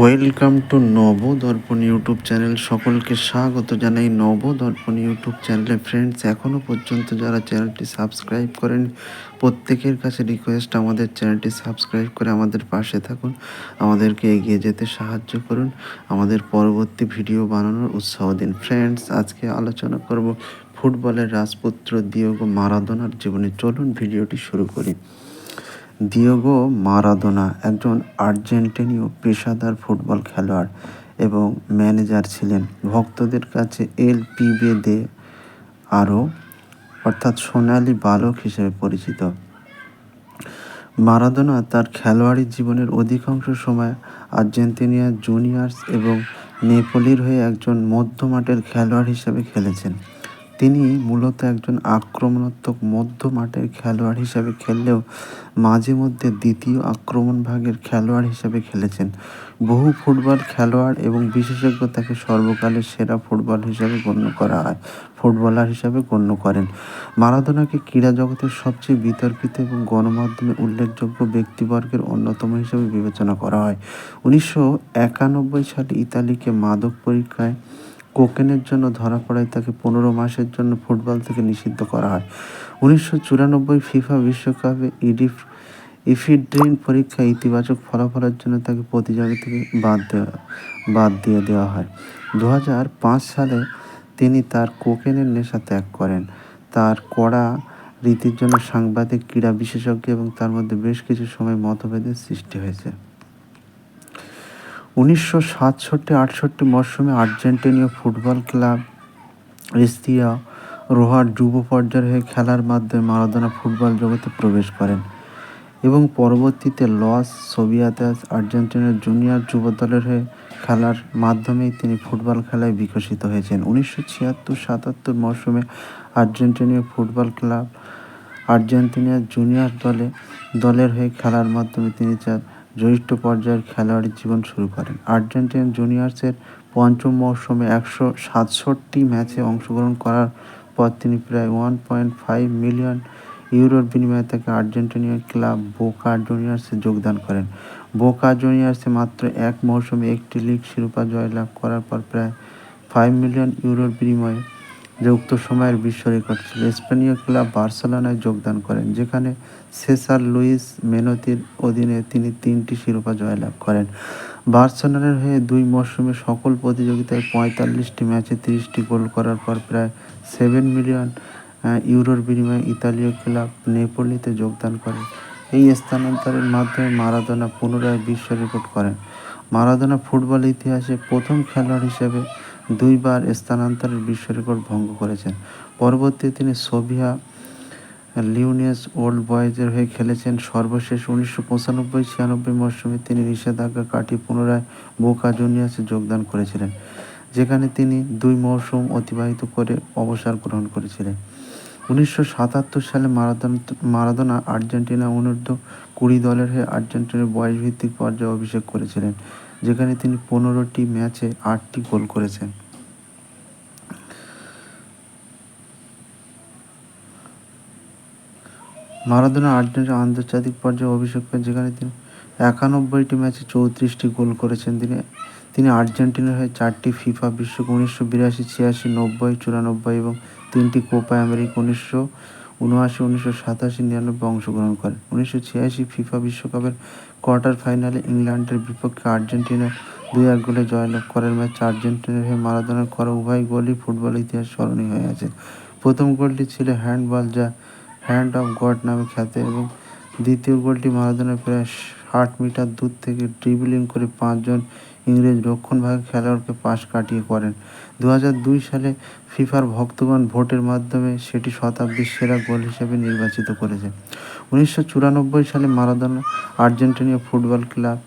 Welcome to নব দর্পণ YouTube channel সকলকে স্বাগত জানাই নব দর্পণ ইউটিউব চ্যানেলে ফ্রেন্ডস এখনও পর্যন্ত যারা চ্যানেলটি সাবস্ক্রাইব করেন প্রত্যেকের কাছে রিকোয়েস্ট আমাদের চ্যানেলটি সাবস্ক্রাইব করে আমাদের পাশে থাকুন। আমাদেরকে এগিয়ে যেতে সাহায্য করুন। আমাদের পরবর্তী ভিডিও বানানোর উৎসাহ দিন। ফ্রেন্ডস আজকে আলোচনা করব ফুটবলের রাজপুত্র দিয়োগো মারাদোনার জীবনে। চলুন ভিডিওটি শুরু করি। দিয়েগো মারাদোনা একজন আর্জেন্টিনীয় পেশাদার ফুটবল খেলোয়াড় এবং ম্যানেজার ছিলেন। ভক্তদের কাছে এল পিবে দে আরও, অর্থাৎ সোনালি বালক হিসেবে পরিচিত। মারাদোনা তার খেলোয়াড়ি জীবনের অধিকাংশ সময় আর্জেন্টিনিয়া জুনিয়র্স এবং নেপোলির হয়ে একজন মধ্যমাঠের খেলোয়াড় হিসেবে খেলেছেন। তিনি মূলত একজন আক্রমণাত্মক মধ্য মাঠের খেলোয়াড় হিসেবে খেললেও মাঝে মধ্যে দ্বিতীয় আক্রমণ ভাগের খেলোয়াড় হিসেবে খেলেছেন। বহু ফুটবল খেলোয়াড় এবং বিশেষজ্ঞ তাকে সর্বকালের সেরা ফুটবল হিসেবে গণ্য করা হয়, ফুটবলার হিসেবে গণ্য করেন। মারাদোনাকে ক্রীড়া জগতের সবচেয়ে বিতর্কিত এবং গণমাধ্যমে উল্লেখযোগ্য ব্যক্তিবর্গের অন্যতম হিসেবে বিবেচনা করা হয়। উনিশশো একানব্বই সালে ইতালিকে মাদক পরীক্ষায় কোকেনের জন্য ধরা পড়ায় তাকে পনেরো মাসের জন্য ফুটবল থেকে নিষিদ্ধ করা হয়। উনিশশো চুরানব্বই ফিফা বিশ্বকাপে ইডিফ ইফিড্রিন পরীক্ষায় ইতিবাচক ফলাফলের জন্য তাকে প্রতিযোগিতা থেকে বাদ দেওয়া, বাদ দিয়ে দেওয়া হয়। দু সালে তিনি তার কোকেনের নেশা ত্যাগ করেন। তার কড়া রীতির জন্য সাংবাদিক, ক্রীড়া বিশেষজ্ঞ এবং তার মধ্যে বেশ কিছু সময় মতভেদের সৃষ্টি হয়েছে। উনিশশো সাতষট্টি, আটষট্টি মরশুমে আর্জেন্টিনীয় ফুটবল ক্লাব রিস্তিয়া রোহার যুব পর্যায়ের হয়ে খেলার মাধ্যমে মারাদোনা ফুটবল জগতে প্রবেশ করেন এবং পরবর্তীতে লস সোভিয়াতাস আর্জেন্টিনার জুনিয়র যুব দলের হয়ে খেলার মাধ্যমেই তিনি ফুটবল খেলায় বিকশিত হয়েছেন। উনিশশো ছিয়াত্তর, সাতাত্তর মরশুমে আর্জেন্টিনীয় ফুটবল ক্লাব আর্জেন্টিনার জুনিয়র দলে, দলের হয়ে খেলার মাধ্যমে তিনি চার জ্যৈষ্ঠ পর্যায়ের খেলোয়াড়ি জীবন শুরু করেন। আর্জেন্টিনা জুনিয়র্সের পঞ্চম মৌসুমে একশো সাতষট্টি ম্যাচে অংশগ্রহণ করার পর তিনি প্রায় ওয়ান পয়েন্ট ফাইভ মিলিয়ন ইউরোর বিনিময়ে তাকে আর্জেন্টিনীয় ক্লাব বোকা জুনিয়র্সে যোগদান করেন। বোকা জুনিয়র্সে মাত্র এক মৌসুমে একটি লিগ শিরোপা জয়লাভ করার পর প্রায় ফাইভ মিলিয়ন ইউরোর বিনিময়ে যে উক্ত সময়ের বিশ্ব রেকর্ড ছিল। স্পেনীয় ক্লাব বার্সেলোনায় যোগদান করেন, যেখানে সেসার লুইস মেনতির অধীনে তিনি তিনটি শিরোপা জয়লাভ করেন। বার্সেলোনার হয়ে দুই মরশুমে সকল প্রতিযোগিতায় পঁয়তাল্লিশটি ম্যাচে তিরিশটি গোল করার পর প্রায় সেভেন মিলিয়ন ইউরোর বিনিময়ে ইতালীয় ক্লাব নেপোলিতে যোগদান করেন। এই স্থানান্তরের মাধ্যমে মারাদোনা পুনরায় বিশ্ব রেকর্ড করেন। মারাদোনা ফুটবল ইতিহাসে প্রথম খেলোয়াড় হিসেবে দুইবার স্থানান্তরের বিশ্ব রেকর্ড ভঙ্গ করেছেন। পরবর্তীতে তিনি সোভিয়া লিউনিয়াস ওল্ড বয়েজের হয়ে খেলেছেন। সর্বশেষ উনিশশো পঁচানব্বই ছিয়ানব্বই মরশুমে তিনি নিষেধাজ্ঞা কাটিয়ে পুনরায় বোকা জুনিয়ার্সে যোগদান করেছিলেন, যেখানে তিনি দুই মৌসুম অতিবাহিত করে অবসর গ্রহণ করেছিলেন। উনিশশো সাতাত্তর সালে মারাদোনা মারাদোনা আর্জেন্টিনা অনূর্ধ্ব কুড়ি দলের হয়ে আর্জেন্টিনার বয়সভিত্তিক পর্যায়ে অভিষেক করেছিলেন। যেখানে তিনি পনেরোটি ম্যাচে আটটি গোল করেছেন। মারাদোনা আর্জেন্টিনা আন্তর্জাতিক পর্যায়ে অভিষেক করেন যেখানে তিনি একানব্বইটি ম্যাচে চৌত্রিশটি গোল করেছেন। তিনি তিনি আর্জেন্টিনার হয়ে চারটি ফিফা বিশ্বকাপ উনিশশো বিরাশি, ছিয়াশি, নব্বই, চুরানব্বই এবং তিনটি কোপা আমেরিকা উনিশশো উনআশি, উনিশশো সাতাশি, নিরানব্বই অংশগ্রহণ করেন। উনিশশো ছিয়াশি ফিফা বিশ্বকাপের কোয়ার্টার ফাইনালে ইংল্যান্ডের বিপক্ষে আর্জেন্টিনা দুই এক গোলে জয়লাভ করার ম্যাচ। আর্জেন্টিনার হয়ে মারাদোনার করা উভয় গোলই ফুটবল ইতিহাস স্মরণীয় হয়ে আছে। প্রথম গোলটি ছিল হ্যান্ডবল, যা হ্যান্ড অফ গড নামে খ্যাত এবং দ্বিতীয় গোলটি মারাদোনার প্রায় ষাট মিটার দূর থেকে ড্রিবলিং করে পাঁচজন ইংরেজ রক্ষণভাগে খেলোয়াড়কে পাশ কাটিয়ে করেন। দু দুই সালে ফিফার ভক্তগণ ভোটের মাধ্যমে সেটি শতাব্দীর সেরা গোল হিসেবে নির্বাচিত করেছে। উনিশশো চুরানব্বই সালে Maradona আর্জেন্টিনীয় football club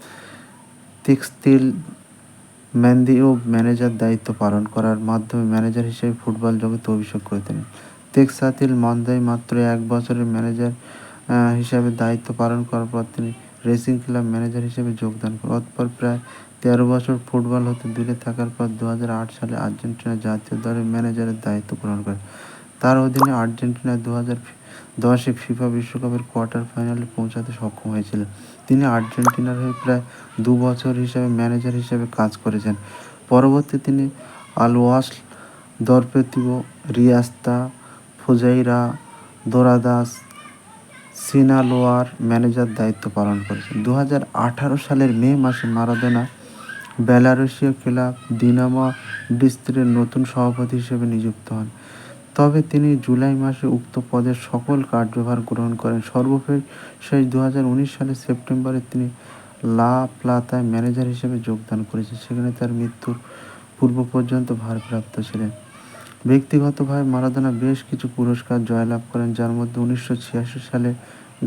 Textil Mandiyu manager দায়িত্ব পালন করার মাধ্যমে ম্যানেজার হিসেবে ফুটবল জগতে অভিষেক করেছিলেন তেক্সাতিল মন্দাই মাত্র এক বছরের ম্যানেজার হিসাবে দায়িত্ব পালন করার পর তিনি রেসিং ক্লাব ম্যানেজার হিসেবে যোগদান করেন। অতপর প্রায় তেরো বছর ফুটবল হতে দূরে থাকার পর দু হাজার আট সালে আর্জেন্টিনা জাতীয় দলের ম্যানেজারের দায়িত্ব গ্রহণ করেন। তার অধীনে আর্জেন্টিনা দু হাজার দশে ফিফা বিশ্বকাপের কোয়ার্টার ফাইনালে পৌঁছাতে সক্ষম হয়েছিল তিনি আর্জেন্টিনার হয়ে প্রায় দু বছর হিসেবে ম্যানেজার হিসেবে কাজ করেছেন। পরবর্তী তিনি আলওয়াস দরপেতিও রিয়াস্তা, ফুজাইরা, দোরাদাস সিনালোয়ার ম্যানেজার দায়িত্ব পালন করেছেন। দু হাজার আঠারো সালের মে মাসে মারাদোনা বেলারুশীয় ক্লাব দিনামা ডিস্ত্রের নতুন সভাপতি হিসেবে নিযুক্ত হন। তবে তিনি জুলাই মাসে উক্ত পদের সকল কার্যভার গ্রহণ করেন। সর্বশেষ দু সালের সেপ্টেম্বরে তিনি লা প্লাতায় ম্যানেজার হিসেবে যোগদান করেছেন। সেখানে তার মৃত্যুর পূর্ব পর্যন্ত ভারপ্রাপ্ত ছিলেন। ব্যক্তিগতভাবে মারাদোনা বেশ কিছু পুরস্কার জয়লাভ করেন, যার মধ্যে উনিশশো ছিয়াশি সালে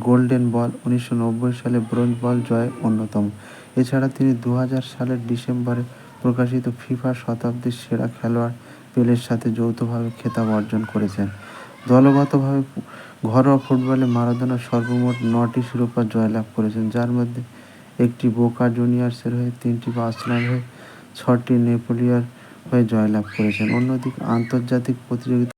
গোল্ডেন বল, উনিশশো নব্বই সালে ব্রোঞ্জ বল জয় অন্যতম। এছাড়া তিনি দু হাজার সালের ডিসেম্বরে প্রকাশিত ফিফা শতাব্দীর সেরা খেলোয়াড় পেলের সাথে যৌথভাবে খেতাব অর্জন করেছেন। দলগতভাবে ঘরোয়া ফুটবলে মারাদোনা সর্বমোট নটি শিরোপা জয়লাভ করেছেন, যার মধ্যে একটি বোকা জুনিয়র্সের হয়ে, তিনটি বার্সেলোনার হয়ে, ছটি নেপোলিয়ার হয়ে জয়লাভ করেছেন। অন্যদিকে আন্তর্জাতিক প্রতিযোগিতা